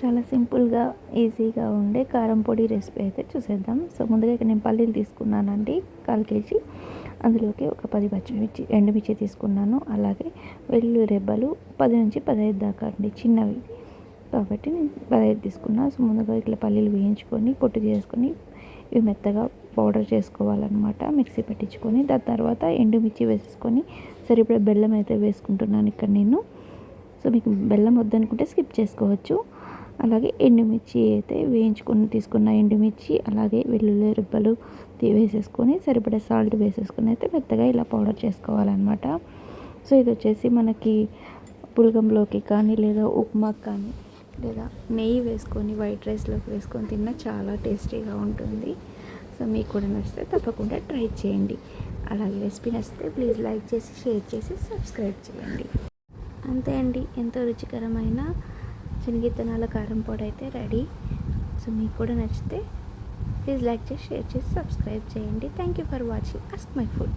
చాలా సింపుల్గా ఈజీగా ఉండే కారం పొడి రెసిపీ అయితే చూసేద్దాం. సో ముందుగా ఇక్కడ నేను పల్లీలు తీసుకున్నానండి కాల్ కేజీ. అందులోకి ఒక పది పచ్చిమిర్చి ఎండుమిర్చి తీసుకున్నాను. అలాగే వెల్లుల్లి రెబ్బలు పది నుంచి పదహైదు దాకా అండి చిన్నవి. కాబట్టి నేను పదహైదు తీసుకున్నాను సో ముందుగా ఇట్లా పల్లీలు వేయించుకొని పొట్టు చేసుకొని ఇవి మెత్తగా పౌడర్ చేసుకోవాలన్నమాట. మిక్సీ పెట్టించుకొని దాని తర్వాత ఎండుమిర్చి వేసేసుకొని సరిపడే బెల్లం అయితే వేసుకుంటున్నాను ఇక్కడ నేను. సో మీకు బెల్లం వద్దనుకుంటే స్కిప్ చేసుకోవచ్చు. అలాగే ఎండుమిర్చి అయితే వేయించుకుని తీసుకున్న ఎండుమిర్చి అలాగే వెల్లుల్లి రుబ్బలు వేసేసుకొని సరిపడే సాల్ట్ వేసేసుకొని అయితే మెత్తగా ఇలా పౌడర్ చేసుకోవాలన్నమాట. సో ఇది వచ్చేసి మనకి పులగంలోకి కానీ లేదా ఉప్మాకి కానీ లేదా నెయ్యి వేసుకొని వైట్ రైస్లోకి వేసుకొని తిన్నా చాలా టేస్టీగా ఉంటుంది. సో మీకు కూడా నచ్చితే తప్పకుండా ట్రై చేయండి. అలాగే రెసిపీ నచ్చితే ప్లీజ్ లైక్ చేసి షేర్ చేసి సబ్స్క్రైబ్ చేయండి. అంతే అండి. ఎంతో రుచికరమైన శనగిత్తనాల కారం పొడి అయితే రెడీ. సో మీకు కూడా నచ్చితే ప్లీజ్ లైక్ చేసి షేర్ చేసి సబ్స్క్రైబ్ చేయండి. Thank you for watching. Ask my food